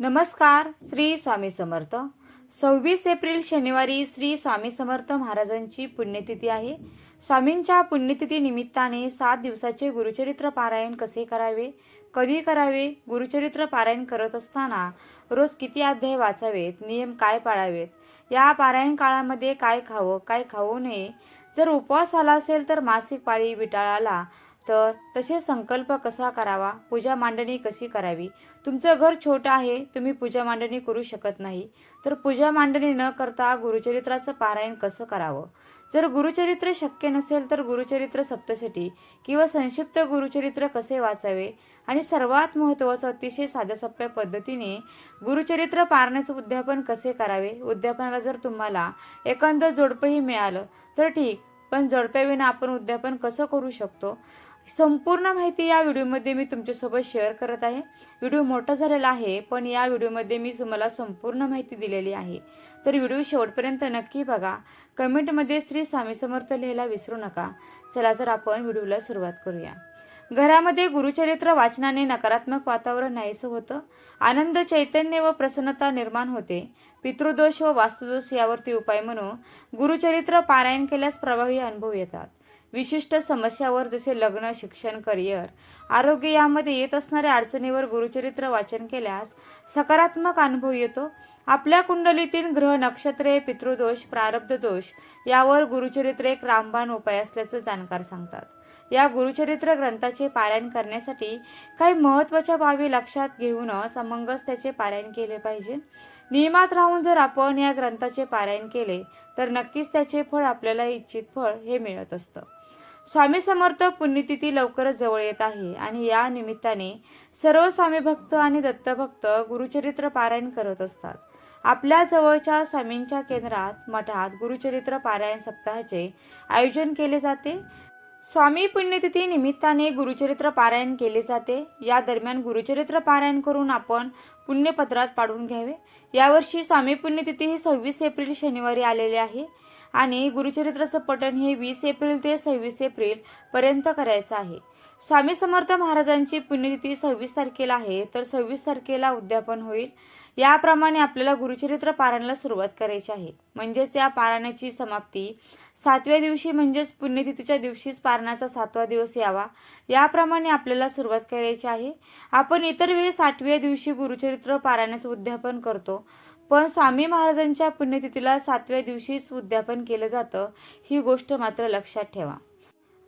नमस्कार श्री स्वामी समर्थ. सव्वीस एप्रिल शनिवारी श्री स्वामी समर्थ महाराजांची पुण्यतिथी आहे. स्वामींच्या पुण्यतिथी निमित्ताने सात दिवसाचे गुरुचरित्र पारायण कसे करावे? कधी करावे? गुरुचरित्र पारायण करत असताना रोज किती अध्याय वाचावेत? नियम काय पाळावेत? या पारायण काळामध्ये काय खावं काय खाऊ नये? जर उपवास आला असेल तर मासिक पाळी विटाळाला तर तसे संकल्प कसा करावा? पूजा मांडणी कशी करावी? तुमचं घर छोटं आहे तुम्ही पूजा मांडणी करू शकत नाही. तर पूजा मांडणी न करता गुरुचरित्राचं पारायण कसं करावं? जर गुरुचरित्र शक्य नसेल तर गुरुचरित्र सप्तशती किंवा संक्षिप्त गुरुचरित्र कसे वाचावे? आणि सर्वात महत्त्वाचं अतिशय साध्या सोप्या पद्धतीने गुरुचरित्र पारण्याचं उद्यापन कसे करावे? उद्यापनाला जर तुम्हाला एखादं जोडपंही मिळालं तर ठीक. पण जोडप्याविना आपण उद्यापन कसं करू शकतो? संपूर्ण माहिती या व्हिडिओमध्ये मी तुमच्यासोबत शेअर करत आहे. व्हिडिओ मोठा झालेला आहे पण या व्हिडिओमध्ये मी तुम्हाला संपूर्ण माहिती दिलेली आहे. तर व्हिडिओ शेवटपर्यंत नक्की बघा. कमेंटमध्ये श्री स्वामी समर्थ लिहायला विसरू नका. चला तर आपण व्हिडिओला सुरुवात करूया. घरामध्ये गुरुचरित्र वाचनाने नकारात्मक वातावरण नाहीसं होतं. आनंद चैतन्य व प्रसन्नता निर्माण होते. पितृदोष व वास्तुदोष यावरती उपाय म्हणून गुरुचरित्र पारायण केल्यास प्रभावी अनुभव येतात. विशिष्ट समस्यावर जसे लग्न शिक्षण करिअर आरोग्य यामध्ये येत असणाऱ्या अडचणीवर गुरुचरित्र वाचन केल्यास सकारात्मक अनुभव येतो. आपल्या कुंडलीतील ग्रह नक्षत्रे पितृदोष प्रारब्ध दोष यावर गुरुचरित्र एक रामबाण उपाय असल्याचं जाणकार सांगतात. या गुरुचरित्र ग्रंथाचे पारायण करण्यासाठी काही महत्त्वाच्या बाबी लक्षात घेऊनच अमंगस त्याचे पारायण केले पाहिजे. नियमात राहून जर आपण या ग्रंथाचे पारायण केले तर नक्कीच त्याचे फळ आपल्याला इच्छित फळ हे मिळत असतं. स्वामी समर्थ पुण्यतिथी लवकरच जवळ येत आहे आणि या निमित्ताने सर्व स्वामी भक्त आणि दत्तभक्त गुरुचरित्र पारायण करत असतात. आपल्या जवळच्या स्वामींच्या केंद्रात मठात गुरुचरित्र पारायण सप्ताहाचे आयोजन केले जाते. स्वामी पुण्यतिथी निमित्ताने गुरुचरित्र पारायण केले जाते. या दरम्यान गुरुचरित्र पारायण करून आपण पुण्यपत्रात पाडून घ्यावे. यावर्षी स्वामी पुण्यतिथी ही सव्वीस एप्रिल शनिवारी आलेली आहे आणि गुरुचरित्राचं पठण हे वीस एप्रिल ते सव्वीस एप्रिल पर्यंत करायचं आहे. स्वामी समर्थ महाराजांची पुण्यतिथी सव्वीस तारखेला आहे तर सव्वीस तारखेला उद्यापन होईल. याप्रमाणे आपल्याला गुरुचरित्र पारायणाला सुरुवात करायची आहे. म्हणजेच या पारायणाची समाप्ती सातव्या दिवशी म्हणजेच पुण्यतिथीच्या दिवशीच पारणाचा सातवा दिवस यावा. याप्रमाणे आपल्याला सुरुवात करायची आहे. आपण इतर वेळेस आठव्या दिवशी गुरुचरित्र पारायणाचं उद्यापन करतो पण स्वामी महाराजांच्या पुण्यतिथीला सातव्या दिवशीच उद्यापन केलं जातं ही गोष्ट मात्र लक्षात ठेवा.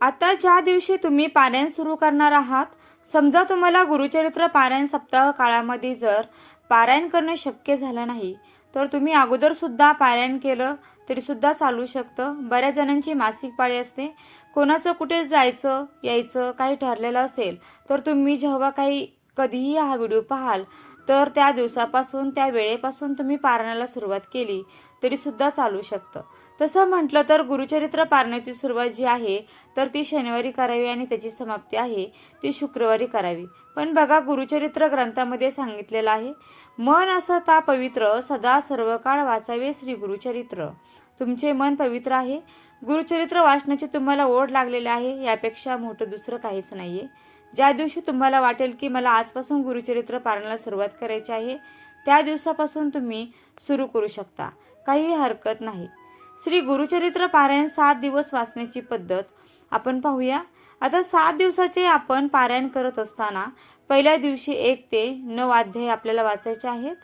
आता ज्या दिवशी तुम्ही पारायण सुरू करणार आहात समजा तुम्हाला गुरुचरित्र पारायण सप्ताह काळामध्ये जर पारायण करणं शक्य झालं नाही तर तुम्ही अगोदर सुद्धा पारायण केलं तरी सुद्धा चालू शकतं. बऱ्याच जणांची मासिक पाळी असते. कोणाचं कुठे जायचं यायचं काही ठरलेलं असेल तर तुम्ही जेव्हा काही कधीही हा व्हिडिओ पाहाल तर त्या दिवसापासून त्या वेळेपासून तुम्ही पारायणाला सुरुवात केली तरी सुद्धा चालू शकतं. तसं म्हटलं तर गुरुचरित्र पारण्याची सुरुवात जी आहे तर ती शनिवारी करावी आणि त्याची समाप्ती आहे. ती शुक्रवारी करावी. पण बघा गुरुचरित्र ग्रंथामध्ये सांगितलेलं आहे मन असं ता पवित्र सदा सर्व काळ वाचावे श्री गुरुचरित्र. तुमचे मन पवित्र आहे? गुरुचरित्र वाचण्याची तुम्हाला ओढ लागलेली आहे? यापेक्षा मोठं दुसरं काहीच नाही आहे ज्या दिवशी तुम्हाला वाटेल की मला आजपासून गुरुचरित्र पारण्याला सुरुवात करायची आहे त्या दिवसापासून तुम्ही सुरू करू शकता. काही हरकत नाही. श्री गुरुचरित्र पारायण सात दिवस वाचण्याची पद्धत आपण पाहूया. आता सात दिवसाचे आपण पारायण करत असताना पहिल्या दिवशी एक ते नऊ अध्याय आपल्याला वाचायचे आहेत.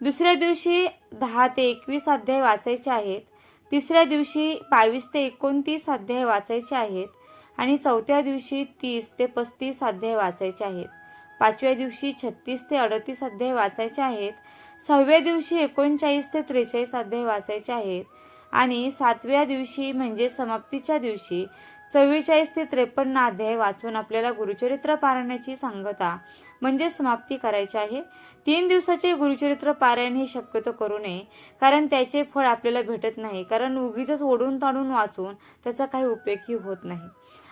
दुसऱ्या दिवशी दहा ते एकवीस अध्याय वाचायचे आहेत. तिसऱ्या दिवशी बावीस ते एकोणतीस अध्याय वाचायचे आहेत. आणि चौथ्या दिवशी तीस ते पस्तीस अध्याय वाचायचे आहेत. पाचव्या दिवशी छत्तीस ते अडतीस अध्याय वाचायचे आहेत. सहाव्या दिवशी एकोणचाळीस ते त्रेचाळीस अध्याय वाचायचे आहेत. आणि सातव्या दिवशी म्हणजे समाप्तीच्या दिवशी चव्वेचाळीस ते त्रेपन्न अध्याय वाचून आपल्याला गुरुचरित्र पारायणाची सांगता म्हणजे समाप्ती करायची आहे. तीन दिवसाचे गुरुचरित्र पारायण हे शक्यतो करू नये कारण त्याचे फळ आपल्याला भेटत नाही कारण उगीच ओढून ताणून वाचून त्याचा काही उपयोगही होत नाही.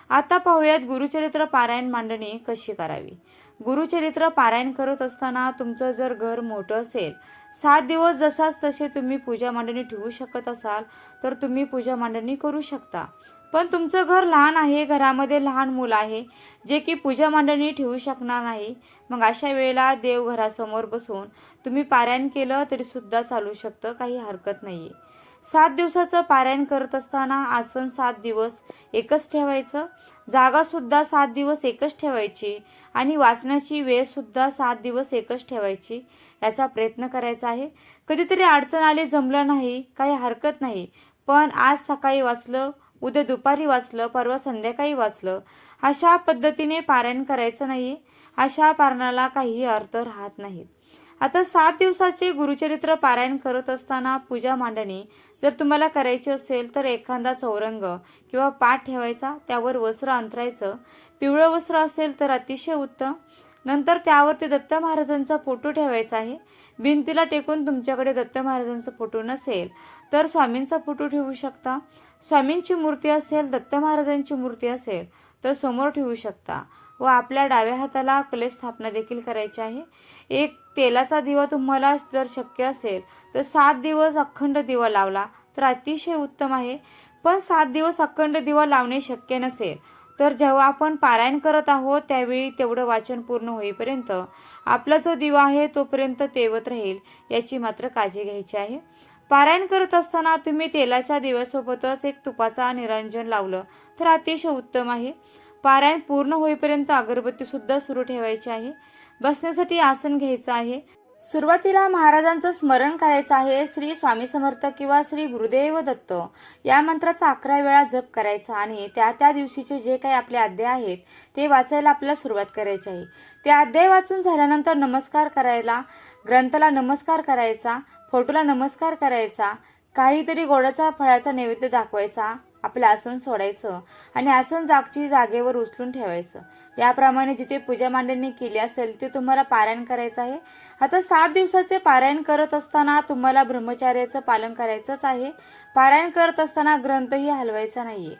आता पाहूयात गुरुचरित्र पारायण मांडणी कशी करावी. गुरुचरित्र पारायण करत असताना तुमचं जर घर मोठं असेल सात दिवस जसाच तसे तुम्ही पूजा मांडणी ठेवू शकत असाल तर तुम्ही पूजा मांडणी करू शकता. पण तुमचं घर लहान आहे घरामध्ये लहान मुलं आहे जे की पूजा मांडणी ठेवू शकणार नाही मग अशा वेळेला देव घरासमोर बसून तुम्ही पारायण केलं तरीसुद्धा चालू शकतं काही हरकत नाही आहे सात दिवसाचं पारायण करत असताना आसन सात दिवस एकच ठेवायचं. जागासुद्धा सात दिवस एकच ठेवायची आणि वाचण्याची वेळसुद्धा सात दिवस एकच ठेवायची याचा प्रयत्न करायचा आहे. कधीतरी अडचण आली जमलं नाही काही हरकत नाही. पण आज सकाळी वाचलं उद्या दुपारी वाचलं परवा संध्याकाळी वाचलं. अशा पद्धतीने पारायण करायचं नाही. अशा पारणाला काही अर्थ राहत नाहीत आता सात दिवसाचे गुरुचरित्र पारायण करत असताना पूजा मांडणी जर तुम्हाला करायची असेल तर एखादा चौरंग किंवा पाठ ठेवायचा त्यावर वस्त्र अंतरायचं. पिवळं वस्त्र असेल तर अतिशय उत्तम. नंतर त्यावरती दत्त महाराजांचा फोटो ठेवायचा आहे. भिंतीला टेकून तुमच्याकडे दत्त महाराजांचा फोटो नसेल तर स्वामींचा फोटो ठेवू शकता. स्वामींची मूर्ती असेल दत्त महाराजांची मूर्ती असेल तर समोर ठेवू शकता. व आपल्या डाव्या हाताला कलेश स्थापना देखील करायची आहे. एक तेलाचा दिवा तुम्हाला जर शक्य असेल तर सात दिवस अखंड दिवा लावला तर अतिशय उत्तम आहे. पण सात दिवस अखंड दिवा लावणे शक्य नसेल तर जेव्हा आपण पारायण करत आहोत त्यावेळी तेवढं वाचन पूर्ण होईपर्यंत आपला जो दिवा आहे तोपर्यंत तेवत राहील याची मात्र काळजी घ्यायची आहे. पारायण करत असताना तुम्ही तेलाच्या दिव्यासोबतच एक तुपाचा निरंजन लावलं तर अतिशय उत्तम आहे. पारायण पूर्ण होईपर्यंत अगरबत्ती सुद्धा सुरू ठेवायची आहे. बसण्यासाठी आसन घ्यायचं आहे. सुरुवातीला महाराजांचं स्मरण करायचं आहे श्री स्वामी समर्थ किंवा श्री गुरुदेव दत्त. या मंत्राचा अकरा वेळा जप करायचा आणि त्या त्या दिवशीचे जे काही आपले अध्याय आहेत ते वाचायला आपल्याला सुरुवात करायची आहे. ते अध्याय वाचून झाल्यानंतर नमस्कार करायला ग्रंथाला नमस्कार करायचा फोटोला नमस्कार करायचा काहीतरी गोडाचा फळाचा नैवेद्य दाखवायचा आपलं आसन सोडायचं आणि आसन जागची जागेवर उचलून ठेवायचं. याप्रमाणे जिथे पूजा मांडणी केली असेल ते तुम्हाला पारायण करायचं आहे. आता सात दिवसाचे पारायण करत असताना तुम्हाला ब्रह्मचार्याचं पालन करायचंच आहे. पारायण करत असताना ग्रंथही हलवायचा नाहीये.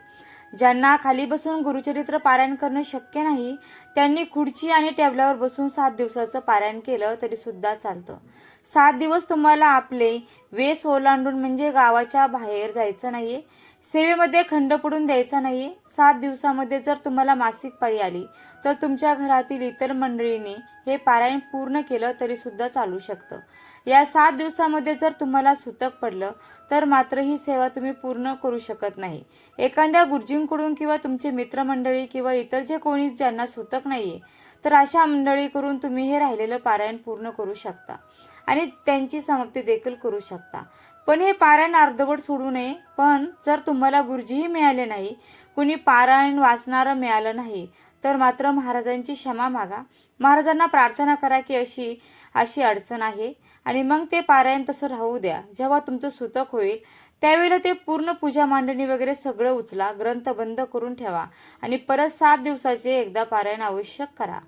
ज्यांना खाली बसून गुरुचरित्र पारायण करणं शक्य नाही त्यांनी खुर्ची आणि टेबलावर बसून सात दिवसाचं पारायण केलं तरी सुद्धा चालतं. सात दिवस तुम्हाला आपले वेस ओलांडून म्हणजे गावाच्या बाहेर जायचं नाहीये सेवेमध्ये खंड पडून द्यायचा नाहीये. सात दिवसामध्ये जर तुम्हाला मासिक पाळी आली तर तुमच्या घरातील इतर मंडळींनी हे पारायण पूर्ण केलं तरी सुद्धा चालू शकतं. या सात दिवसामध्ये जर तुम्हाला सुतक पडलं तर मात्र ही सेवा तुम्ही पूर्ण करू शकत नाही. एखाद्या गुरुजींकडून किंवा तुमचे मित्रमंडळी किंवा इतर जे कोणी ज्यांना सुतक नाहीये. तर अशा मंडळीकडून तुम्ही हे राहिलेलं पारायण पूर्ण करू शकता. आणि त्यांची समाप्ती देखील करू शकता. पण हे पारायण अर्धवट सोडू नये. पण जर तुम्हाला गुरुजीही मिळाले नाही कुणी पारायण वाचणारं मिळालं नाही तर मात्र महाराजांची क्षमा मागा. महाराजांना प्रार्थना करा की अशी अशी अडचण आहे. आणि मग ते पारायण तसं राहू द्या. जेव्हा तुमचं सुतक होईल त्यावेळेला ते पूर्ण पूजा मांडणी वगैरे सगळं उचला ग्रंथ बंद करून ठेवा आणि परत सात दिवसाचे एकदा पारायण आवश्यक करा.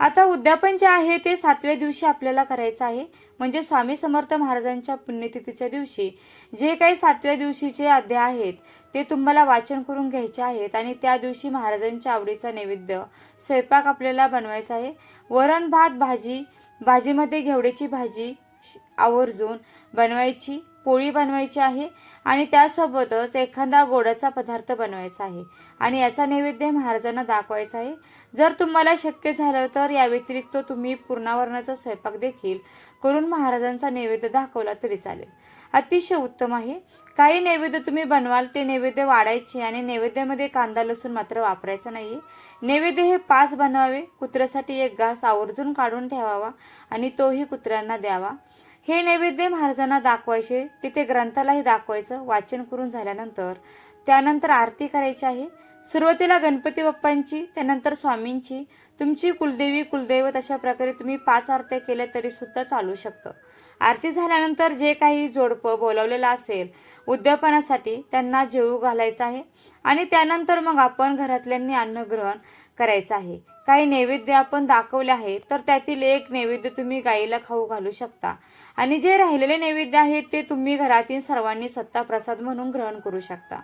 आता उद्यापन जे आहे ते सातव्या दिवशी आपल्याला करायचं आहे. म्हणजे स्वामी समर्थ महाराजांच्या पुण्यतिथीच्या दिवशी. जे काही सातव्या दिवशीचे अध्याय आहेत ते तुम्हाला वाचन करून घ्यायचे आहेत आणि त्या दिवशी महाराजांच्या आवडीचा नैवेद्य स्वयंपाक आपल्याला बनवायचा आहे. वरण भात भाजी भाजीमध्ये घेवड्याची भाजी आवर्जून बनवायची पोळी बनवायची आहे आणि त्यासोबतच एखादा गोडाचा पदार्थ बनवायचा आहे आणि याचा नैवेद्य महाराजांना दाखवायचा आहे. जर तुम्हाला शक्य झालं तर या व्यतिरिक्त तुम्ही पूर्णावरणाचा स्वयंपाक देखील करून महाराजांचा नैवेद्य दाखवला तरी चालेल. अतिशय उत्तम आहे. काही नैवेद्य तुम्ही बनवाल ते नैवेद्य वाढायचे आणि नैवेद्यामध्ये कांदा लसूण मात्र वापरायचा नाहीये. नैवेद्य हे पाच बनवावे कुत्र्यासाठी एक घास आवर्जून काढून ठेवावा आणि तोही कुत्र्यांना द्यावा. हे नैवेद्य महाराजांना दाखवायचे तिथे ग्रंथालाही दाखवायचं वाचन करून झाल्यानंतर. त्यानंतर आरती करायची आहे. सुरुवातीला गणपती बाप्पांची त्यानंतर स्वामींची. तुमची कुलदेवी कुलदैवत अशा प्रकारे तुम्ही पाच आरत्या केल्या तरी सुद्धा चालू शकतं. आरती झाल्यानंतर जे काही जोडपं बोलावलेलं असेल उद्यापनासाठी त्यांना जेवू घालायचं आहे. आणि त्यानंतर मग आपण घरातल्यांनी अन्नग्रहण करायचं आहे. काही नैवेद्य आपण दाखवले आहे तर त्यातील एक नैवेद्य तुम्ही गाईला खाऊ घालू शकता. आणि जे राहिलेले नैवेद्य आहेत ते तुम्ही घरातील सर्वांनी स्वतः प्रसाद म्हणून ग्रहण करू शकता.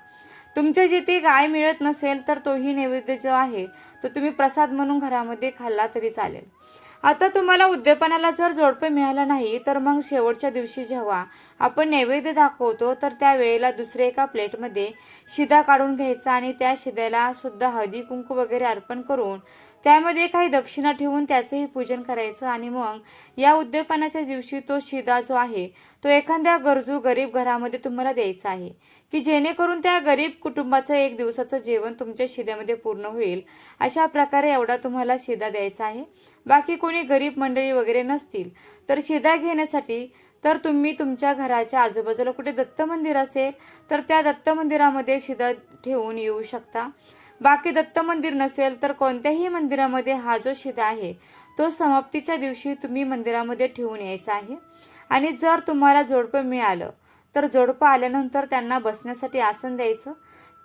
तुमच्या जिथे गाय मिळत नसेल तर तोही नैवेद्य जो आहे तो तुम्ही प्रसाद म्हणून घरामध्ये खाल्ला तरी चालेल. आता तुम्हाला उद्यापनाला जर जोडपं मिळालं नाही तर मग शेवटच्या दिवशी जेव्हा आपण नैवेद्य दाखवतो तर त्या वेळेला दुसऱ्या एका प्लेटमध्ये शिदा काढून घ्यायचा आणि त्या शिद्याला सुद्धा हळदी कुंकू वगैरे अर्पण करून त्यामध्ये काही दक्षिणा ठेवून त्याचंही पूजन करायचं आणि मग या उद्यापनाच्या दिवशी तो शिदा जो आहे तो एखाद्या गरजू गरीब घरामध्ये तुम्हाला द्यायचा आहे की जेणेकरून त्या गरीब कुटुंबाचं एक दिवसाचं जेवण तुमच्या शिद्यामध्ये पूर्ण होईल. अशा प्रकारे एवढा तुम्हाला शिदा द्यायचा आहे. बाकी कोणी गरीब मंडळी वगैरे नसतील तर शिदा घेण्यासाठी तर तुम्ही तुमच्या घराच्या आजूबाजूला कुठे दत्त मंदिर असेल तर त्या दत्त मंदिरामध्ये शिदा ठेवून येऊ शकता. बाकी दत्त मंदिर नसेल तर कोणत्याही मंदिरामध्ये हा जो शिदा आहे तो समाप्तीच्या दिवशी तुम्ही मंदिरामध्ये ठेवून यायचा आहे. आणि जर तुम्हाला जोडपं मिळालं तर जोडपं आल्यानंतर त्यांना बसण्यासाठी आसन द्यायचं.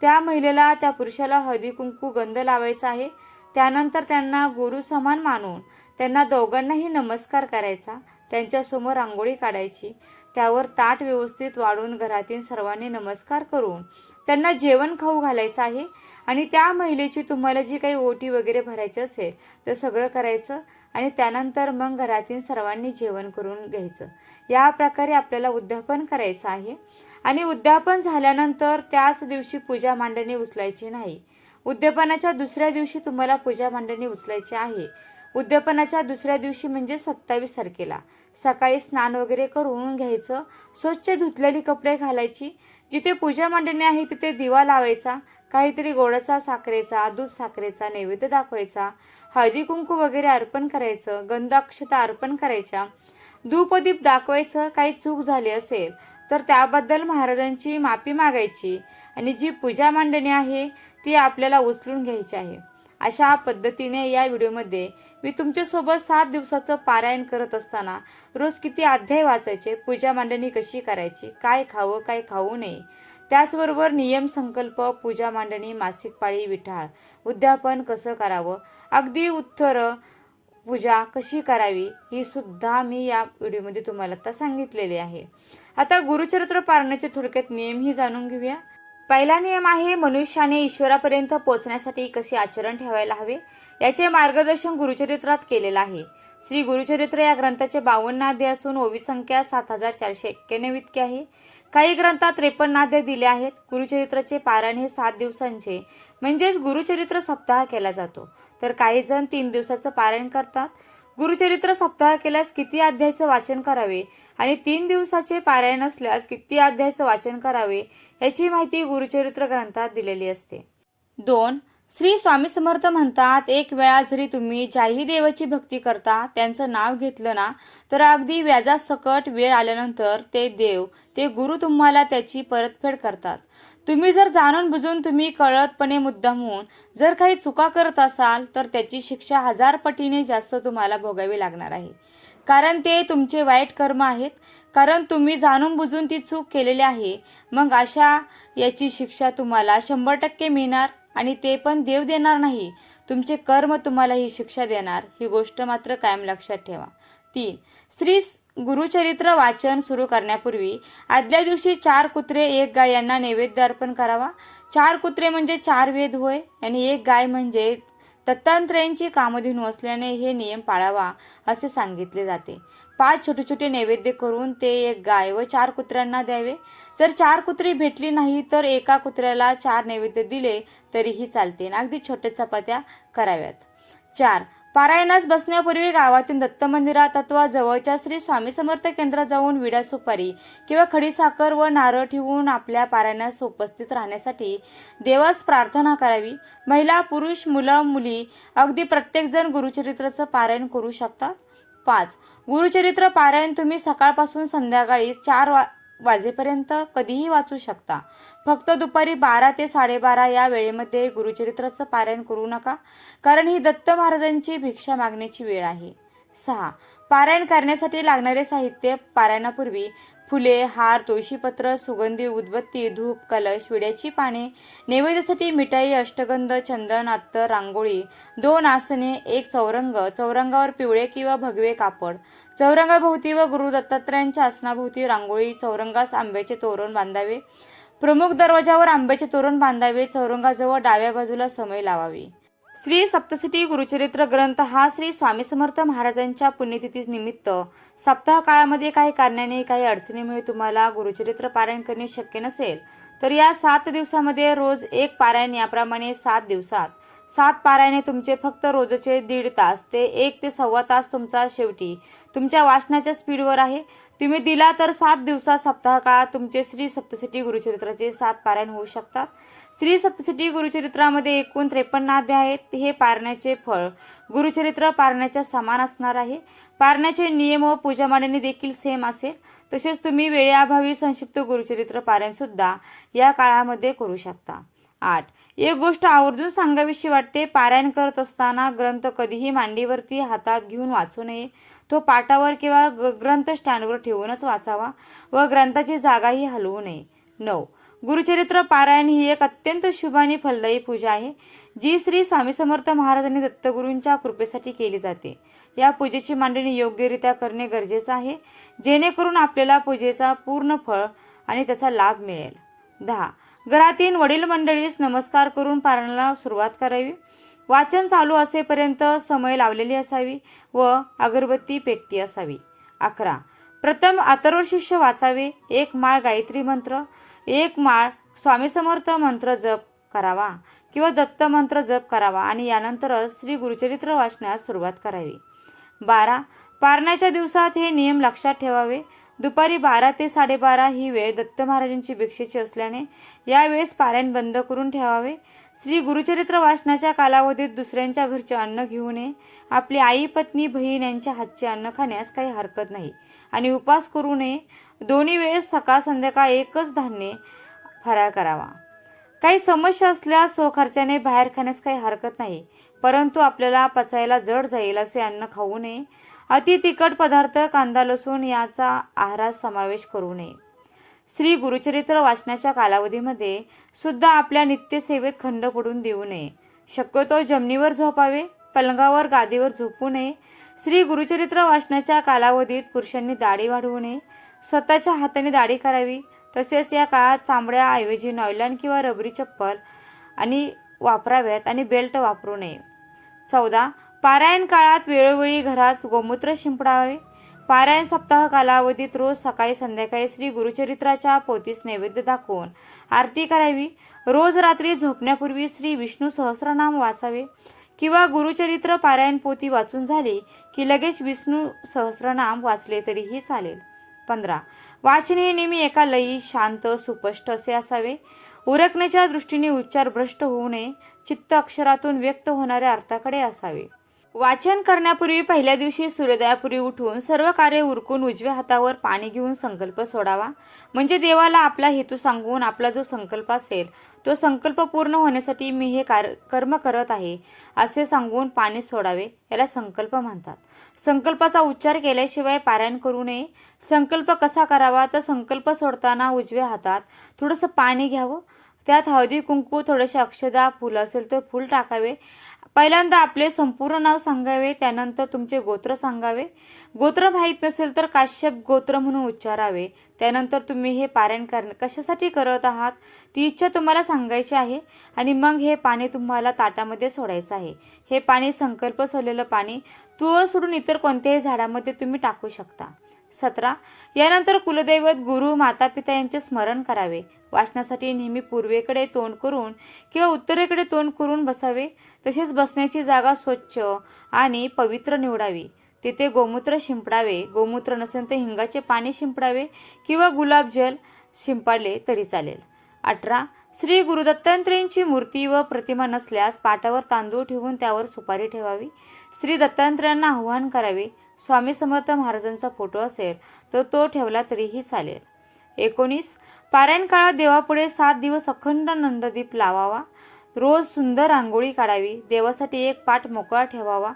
त्या महिलेला त्या पुरुषाला हळदी कुंकू गंध लावायचा आहे. त्यानंतर त्यांना गुरु समान मानून त्यांना दोघांनाही नमस्कार करायचा. त्यांच्यासमोर रांगोळी काढायची. त्यावर ताट व्यवस्थित वाढून घरातील सर्वांनी नमस्कार करून त्यांना जेवण खाऊ घालायचं आहे आणि त्या महिलेची तुम्हाला जी काही ओटी वगैरे भरायची असेल तर सगळं करायचं आणि त्यानंतर मग घरातील सर्वांनी जेवण करून घ्यायचं. या प्रकारे आपल्याला उद्यापन करायचं आहे. आणि उद्यापन झाल्यानंतर त्याच दिवशी पूजा मांडणी उचलायची नाही. उद्यापनाच्या दुसऱ्या दिवशी तुम्हाला पूजा मांडणी उचलायची आहे. उद्यापनाच्या दुसऱ्या दिवशी म्हणजे सत्तावीस तारखेला. सकाळी स्नान वगैरे करून घ्यायचं. स्वच्छ धुतलेली कपडे घालायची. जिथे पूजा मांडणी आहे तिथे दिवा लावायचा. काहीतरी गोडाचा साखरेचा दूध साखरेचा नैवेद्य दाखवायचा. हळदी कुंकू वगैरे अर्पण करायचं. गंधाक्षता अर्पण करायच्या. धूपदीप दाखवायचं. काही चूक झाली असेल तर त्याबद्दल महाराजांची माफी मागायची. आणि जी पूजा मांडणी आहे ती आपल्याला उचलून घ्यायची आहे. अशा पद्धतीने या व्हिडिओमध्ये मी तुमच्यासोबत सात दिवसाचं पारायण करत असताना रोज किती अध्याय वाचायचे पूजा मांडणी कशी करायची काय खावं काय खाऊ नये त्याचबरोबर नियम संकल्प पूजा मांडणी मासिक पाळी विठाळ उद्यापन कसं करावं अगदी उत्तर पूजा कशी करावी ही सुद्धा मी या व्हिडिओमध्ये तुम्हाला आता सांगितलेली आहे. आता गुरुचरित्र पारण्याचे थोडक्यात नियमही जाणून घेऊया. पहिला नियम आहे मनुष्याने ईश्वरापर्यंत पोहोचण्यासाठी कसे आचरण ठेवायला हवे? याचे मार्गदर्शन गुरुचरित्रात केलेलं आहे. श्री गुरुचरित्र या ग्रंथाचे बावन्न नाद्य असून ओवी संख्या सात हजार चारशे एक्क्याण्णव इतकी आहे. काही ग्रंथात त्रेपन्न आद्य दिले आहेत. गुरुचरित्राचे पारायण हे सात दिवसांचे म्हणजेच गुरुचरित्र सप्ताह केला जातो. तर काही जण तीन दिवसाचं पारायण करतात. गुरुचरित्र सप्ताह केल्यास किती अध्यायचं वाचन करावे आणि तीन दिवसाचे पारायण असल्यास किती अध्यायचं वाचन करावे याची माहिती गुरुचरित्र ग्रंथात दिलेली असते. दोन श्री स्वामी समर्थ म्हणतात एक वेळा जरी तुम्ही ज्याही देवाची भक्ती करता त्यांचं नाव घेतलं ना तर अगदी व्याजासकट वेळ आल्यानंतर ते देव ते गुरु तुम्हाला त्याची परतफेड करतात. तुम्ही जर जाणून बुजून तुम्ही कळतपणे मुद्दामून जर काही चुका करत असाल तर त्याची शिक्षा हजार पटीने जास्त तुम्हाला भोगावी लागणार आहे. कारण ते तुमचे वाईट कर्म आहेत. कारण तुम्ही जाणून बुजून ती चूक केलेली आहे मग अशा याची शिक्षा तुम्हाला शंभर टक्के मिळणार आणि ते पण देव देणार नाही. तुमचे कर्म तुम्हाला ही शिक्षा देणार. ही गोष्ट मात्र कायम लक्षात ठेवा. तीन स्त्री गुरुचरित्र वाचन सुरू करण्यापूर्वी आदल्या दिवशी चार कुत्रे एक गाय यांना नैवेद्य अर्पण करावा. चार कुत्रे म्हणजे चार वेद होय आणि एक गाय म्हणजे दत्तात्रयांची कामधेनू असल्याने हे नियम पाळावा असे सांगितले जाते. पाच छोटे छोटे नैवेद्य करून ते एक गाय व चार कुत्र्यांना द्यावे. जर चार कुत्री भेटली नाही तर एका कुत्र्याला चार नैवेद्य दिले तरीही चालते. आणि अगदी छोट्या चपात्या कराव्यात. चार पारायणास बसण्यापूर्वी गावातील दत्त मंदिरात अथवा जवळच्या श्री स्वामी समर्थ केंद्रात जाऊन विडा सुपारी किंवा खडीसाखर व नारळ ठेवून आपल्या पारायणास उपस्थित राहण्यासाठी देवास प्रार्थना करावी. महिला पुरुष मुलं मुली अगदी प्रत्येकजण गुरुचरित्राचं पारायण करू शकतात. पाच. गुरुचरित्र पारायण तुम्ही सकाळपासून संध्याकाळी चार वा वाजेपर्यंत कधीही वाचू शकता. फक्त दुपारी बारा ते साडेबारा या वेळेमध्ये गुरुचरित्राचं पारायण करू नका कारण ही दत्त महाराजांची भिक्षा मागण्याची वेळ आहे. सहा. पारायण करण्यासाठी लागणारे साहित्य पारायणापूर्वी फुले हार तुळशीपत्र सुगंधी उदबत्ती धूप कलश विड्याची पाने नैवेद्यासाठी मिठाई अष्टगंध चंदन अत्तर रांगोळी दोन आसने एक चौरंग चौरंगावर पिवळे किंवा भगवे कापड चौरंगाभोवती व गुरु दत्तात्रयांच्या आसनाभोवती रांगोळी चौरंगास आंब्याचे तोरण बांधावे प्रमुख दरवाजावर आंब्याचे तोरण बांधावे चौरंगाजवळ डाव्या बाजूला समय लावावी. श्री सप्तशती गुरुचरित्र ग्रंथ हा श्री स्वामी समर्थ महाराजांच्या पुण्यतिथी निमित्त. सप्ताह काळामध्ये काही कारणाने काही अडचणीमुळे तुम्हाला गुरुचरित्र पारायण करणे शक्य नसेल. तर या सात दिवसामध्ये रोज एक पारायण याप्रमाणे सात दिवसात. सात पारायणे तुमचे फक्त रोजचे दीड तास ते एक ते सव्वा तास तुमचा शेवटी तुमच्या वाचनाच्या स्पीडवर आहे. तुम्ही दिला तर सात दिवसात सप्ताह काळात तुमचे श्री सप्तशती गुरुचरित्राचे सात पारायण होऊ शकतात. श्री सप्तशती गुरुचरित्रामध्ये एकूण त्रेपन्न अध्याय आहेत. हे पारण्याचे फळ गुरुचरित्र पारण्याच्या समान असणार आहे. पारण्याचे नियम व पूजा मांडणी देखील सेम असेल. तसेच तुम्ही वेळेअभावी संक्षिप्त गुरुचरित्र पारायण सुद्धा या काळामध्ये करू शकता. आठ. एक गोष्ट आवर्जून सांगावीशी वाटते पारायण करत असताना ग्रंथ कधीही मांडीवरती हातात घेऊन वाचू नये. तो पाटावर किंवा ग- ग्रंथ स्टँडवर ठेवूनच वाचावा व ग्रंथाची जागाही हलवू नये. नऊ. गुरुचरित्र पारायण ही एक अत्यंत शुभ आणि फलदायी पूजा आहे जी श्री स्वामी समर्थ महाराजांनी दत्तगुरूंच्या कृपेसाठी केली जाते. या पूजेची मांडणी योग्यरित्या करणे गरजेचं आहे जेणेकरून आपल्याला पूजेचा पूर्ण फळ आणि त्याचा लाभ मिळेल. दहा. घरातील वडील मंडळीस नमस्कार करून पारणाला सुरुवात करावी. वाचन चालू असेपर्यंत समय लावलेली असावी व अगरबत्ती पेटती असावी. अकरा. प्रथम अथर्व शिष्य वाचावे. एक माळ गायत्री मंत्र. एक माळ स्वामी समर्थ मंत्र जप करावा किंवा दत्त मंत्र जप करावा आणि यानंतरच श्री गुरुचरित्र वाचण्यास सुरुवात करावी. बारा. पारण्याच्या दिवसात हे नियम लक्षात ठेवावे. दुपारी बारा ते साडेबारा ही वेळ दत्त महाराजांची भिक्षेची असल्याने यावेळेस पारायण बंद करून ठेवावे. श्री गुरुचरित्र वाचनाच्या कालावधीत दुसऱ्यांच्या घरचे अन्न घेऊ नये आपली आई पत्नी बहीण यांच्या हातचे अन्न खाण्यास काही हरकत नाही. आणि उपास करू नये. दोन्ही वेळेस सकाळ संध्याकाळ एकच धान्य फराळ करावा. काही समस्या असल्यास स्वखर्चाने बाहेर खाण्यास काही हरकत नाही. परंतु आपल्याला पचायला जड जाईल असे अन्न खाऊ नये. अति तिखट पदार्थ कांदा लसूण याचा आहारात समावेश करू नये. श्री गुरुचरित्र वाचनाच्या कालावधीमध्ये सुद्धा आपल्या नित्यसेवेत खंड पडून देऊ नये. शक्यतो जमिनीवर झोपावे पलंगावर गादीवर झोपू नये. श्री गुरुचरित्र वाचनाच्या कालावधीत पुरुषांनी दाढी वाढवू नये. स्वतःच्या हाताने दाढी करावी. तसेच या काळात चांबड्याऐवजी नॉयलन किंवा रबरी चप्पल आणि वापराव्यात आणि बेल्ट वापरू नये. चौदा पारायण काळात वेळोवेळी घरात गोमूत्र शिंपडावे. पारायण सप्ताह कालावधीत रोज सकाळी संध्याकाळी श्री गुरुचरित्राच्या पोतीस नैवेद्य दाखवून आरती करावी. रोज रात्री झोपण्यापूर्वी श्री विष्णू सहस्रनाम वाचावे. किंवा गुरुचरित्र पारायण पोती वाचून झाली की लगेच विष्णू सहस्रनाम वाचले तरीही चालेल. पंधरा. वाचन हे नेहमी एका लयी शांत सुपष्ट असे असावे. उरकण्याच्या दृष्टीने उच्चार भ्रष्ट होऊ नये. चित्त अक्षरातून व्यक्त होणाऱ्या अर्थाकडे असावे. वाचन करण्यापूर्वी पहिल्या दिवशी सूर्योदयापूर्वी उठून सर्व कार्य उरकून उजव्या हातावर पाणी घेऊन संकल्प सोडावा. म्हणजे देवाला आपला हेतू सांगून आपला जो संकल्प असेल तो संकल्प पूर्ण होण्यासाठी मी हे कार कर्म करत आहे असे सांगून पाणी सोडावे याला संकल्प म्हणतात. संकल्पाचा उच्चार केल्याशिवाय पारायण करू नये. संकल्प कसा करावा? तर संकल्प सोडताना उजव्या हातात थोडंसं पाणी घ्यावं. त्यात हळदी कुंकू थोडेसे अक्षदा फुलं असेल तर फूल टाकावे. पहिल्यांदा आपले संपूर्ण नाव सांगावे त्यानंतर तुमचे गोत्र सांगावे. गोत्र माहीत नसेल तर काश्यप गोत्र म्हणून उच्चारावे. त्यानंतर तुम्ही हे पारायण कर कशासाठी करत आहात? ती इच्छा तुम्हाला सांगायची आहे आणि मग हे पाणी तुम्हाला ताटामध्ये सोडायचं आहे. हे पाणी संकल्प सोडलेलं पाणी तुळ सोडून इतर कोणत्याही झाडामध्ये तुम्ही टाकू शकता. सतरा. यानंतर कुलदैवत गुरु माता पिता यांचे स्मरण करावे. वाचनासाठी नेहमी पूर्वेकडे तोंड करून किंवा उत्तरेकडे तोंड करून बसावे. तसेच बसण्याची जागा स्वच्छ आणि पवित्र निवडावी. तिथे गोमूत्र शिंपडावे. गोमूत्र नसेल तर हिंगाचे पाणी शिंपडावे किंवा गुलाबजल शिंपडले तरी चालेल. अठरा. श्री गुरुदत्तांत्र्यांची मूर्ती व प्रतिमा नसल्यास पाटावर तांदूळ ठेवून त्यावर सुपारी ठेवावी. श्री दत्तांत्र्यांना आव्हान करावे. स्वामी समर्थ महाराजांचा फोटो असेल तर तो ठेवला तरीही चालेल. एकोणीस पारायण काळात देवापुढे सात दिवस अखंड नंददीप लावावा. रोज सुंदर रांगोळी काढावी. देवासाठी एक पाठ मोकळा ठेवावा.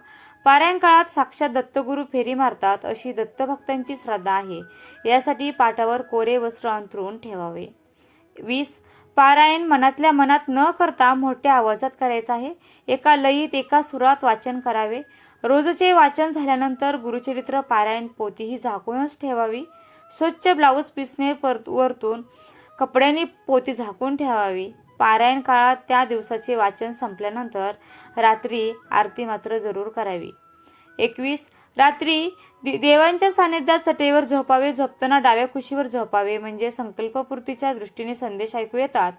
पारायण काळात साक्षात दत्तगुरू फेरी मारतात अशी दत्तभक्तांची श्रद्धा आहे. यासाठी पाठावर कोरे वस्त्र अंथरून ठेवावे. वीस पारायण मनातल्या मनात न करता मोठ्या आवाजात करायचं आहे. एका लयीत एका सुरात वाचन करावे. रोजचे वाचन झाल्यानंतर गुरुचरित्र पारायण पोती ही झाकूनच ठेवावी. स्वच्छ ब्लाऊज पिसने पर वरतून कपड्यांनी पोती झाकून ठेवावी. पारायण काळात त्या दिवसाचे वाचन संपल्यानंतर रात्री आरती मात्र जरूर करावी. एकवीस रात्री देवांच्या सानिध्यात चटेवर झोपावे झोपताना डाव्या कुशीवर झोपावे म्हणजे संकल्पपूर्तीच्या दृष्टीने संदेश ऐकू येतात.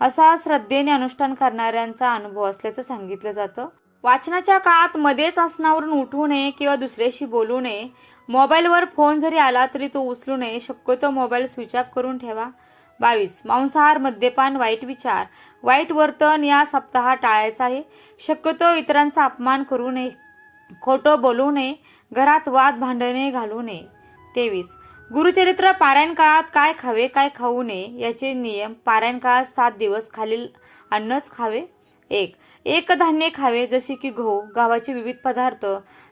असा श्रद्धेने अनुष्ठान करणाऱ्यांचा अनुभव असल्याचं सांगितलं जातं. वाचनाच्या काळात मध्येच आसनावरून उठू नये किंवा दुसऱ्याशी बोलू नये. मोबाईलवर फोन जरी आला तरी तो उचलू नये. शक्यतो मोबाईल स्विच ऑफ करून ठेवा. बावीस. मांसाहार मद्यपान वाईट विचार. वाईट वर्तन या सप्ताहात टाळायचा आहे. शक्यतो इतरांचा अपमान करू नये. खोटं बोलू नये. घरात वाद भांडणे घालू नये. तेवीस. गुरुचरित्र पारायण काळात काय खावे काय खाऊ नये याचे नियम पारायण काळात सात दिवस खालील अन्नच खावे. एक. एक धान्य खावे जसे की गहू गव्हाचे विविध पदार्थ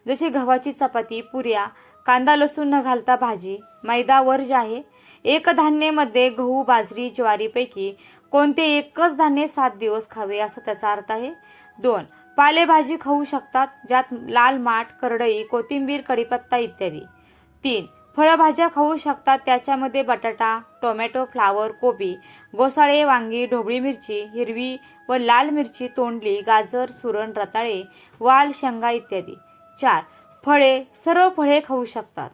जसे गव्हाची चपाती पुऱ्या कांदा लसूण न घालता भाजी मैदा वर्ज आहे. एक धान्यमध्ये गहू बाजरी ज्वारीपैकी कोणते एकच धान्य सात दिवस खावे असा त्याचा अर्थ आहे? दोन पालेभाजी खाऊ शकतात ज्यात लाल माठ करडई कोथिंबीर कढीपत्ता इत्यादी. तीन फळभाज्या खाऊ शकतात. त्याच्यामध्ये बटाटा टोमॅटो फ्लावर कोबी गोसाळे वांगी ढोबळी मिरची हिरवी व लाल मिरची तोंडली गाजर सुरण रताळे वाल शेंगा इत्यादी. चार फळे. सर्व फळे खाऊ शकतात.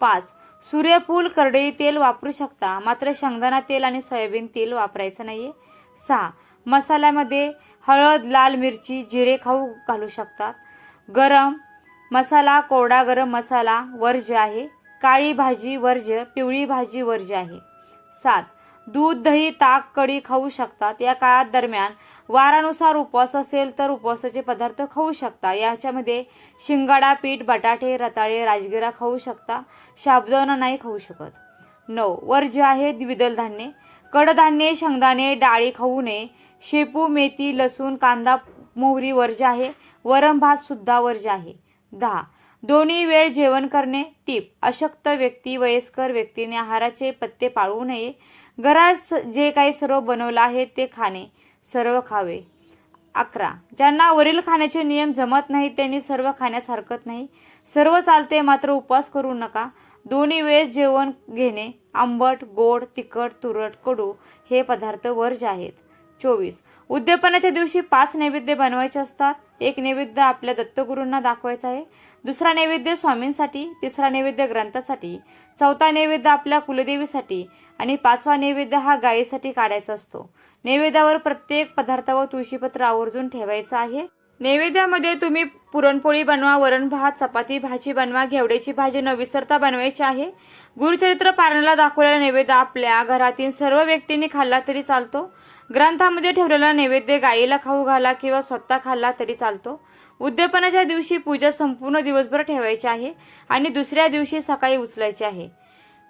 पाच सूर्यफूल करडई तेल वापरू शकता. मात्र शेंगदाणा तेल आणि सोयाबीन तेल वापरायचं नाही आहे सहा मसाल्यामध्ये हळद लाल मिरची जिरे खाऊ घालू शकतात. गरम मसाला कोरडा गरम मसाला वर्ज्य आहे काळी भाजी वर्ज्य पिवळी भाजी वर्ज्य आहे. सात. दूध दही ताक कढी खाऊ शकतात. या काळात दरम्यान वारानुसार उपवास असेल तर उपवासाचे पदार्थ खाऊ शकता. याच्यामध्ये शिंगाडा पीठ बटाटे रताळे राजगिरा खाऊ शकता. शाबुदाना नाही खाऊ शकत. नऊ. वर्ज्य आहे द्विदल धान्ये कडधान्ये शेंगदाणे डाळी खाऊ नये. शेपू मेथी लसूण कांदा मोहरी वर्ज्य आहे. वरण भात सुद्धा वर्ज्य आहे. दहा. दोन्ही वेळ जेवण करणे टीप. अशक्त व्यक्ती वयस्कर व्यक्तीने आहाराचे पत्ते पाळू नये. घरात स- जे काही सर्व बनवलं आहे ते खाणे सर्व खावे. अकरा. ज्यांना वरील खाण्याचे नियम जमत नाही त्यांनी सर्व खाण्यास हरकत नाही. सर्व चालते मात्र उपवास करू नका. दोन्ही वेळेस जेवण घेणे आंबट गोड तिखट तुरट कडू हे पदार्थ वर्ज आहेत. चोवीस. उद्यापनाच्या दिवशी पाच नैवेद्य बनवायचे असतात. एक नैवेद्य आपल्या दत्तगुरूंना दाखवायचा आहे. दुसरा नैवेद्य स्वामींसाठी तिसरा नैवेद्य ग्रंथासाठी चौथा नैवेद्य आपल्या कुलदेवीसाठी आणि पाचवा नैवेद्य हा गायीसाठी काढायचा असतो. नैवेद्यावर प्रत्येक पदार्थावर तुळशीपत्र आवर्जून ठेवायचं आहे. नैवेद्यामध्ये तुम्ही पुरणपोळी बनवा वरण भात चपाती भाजी बनवा घेवड्याची भाजी न विसरता बनवायची आहे. गुरुचरित्र पारणाला दाखवलेला नैवेद्य आपल्या घरातील सर्व व्यक्तींनी खाल्ला तरी चालतो. ग्रंथामध्ये ठेवलेला नैवेद्य गाईला खाऊ घाला किंवा स्वतः खाल्ला तरी चालतो. उद्यापनाच्या दिवशी पूजा संपूर्ण दिवसभर ठेवायची आहे आणि दुसऱ्या दिवशी सकाळी उचलायची आहे.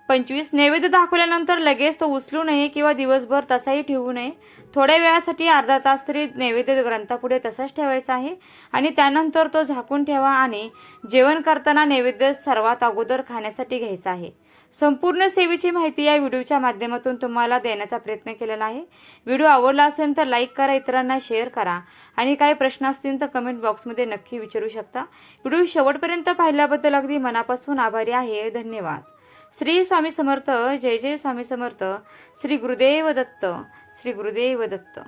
पंचवीस नैवेद्य दाखवल्यानंतर लगेच तो उचलू नये किंवा दिवसभर तसाही ठेवू नये. थोड्या वेळासाठी अर्धा तास तरी नैवेद्य ग्रंथापुढे तसाच ठेवायचा आहे आणि त्यानंतर तो झाकून ठेवा आणि जेवण करताना नैवेद्य सर्वात अगोदर खाण्यासाठी घ्यायचा आहे. संपूर्ण सेवेची माहिती या व्हिडिओच्या माध्यमातून तुम्हाला देण्याचा प्रयत्न केलेला आहे. व्हिडिओ आवडला असेल तर लाईक करा इतरांना शेअर करा आणि काही प्रश्न असतील तर कमेंट बॉक्समध्ये नक्की विचारू शकता. व्हिडिओ शेवटपर्यंत पाहिल्याबद्दल अगदी मनापासून आभारी आहे. धन्यवाद. श्री स्वामी समर्थ जय जय स्वामी समर्थ श्री गुरुदेव दत्त श्री गुरुदेव दत्त.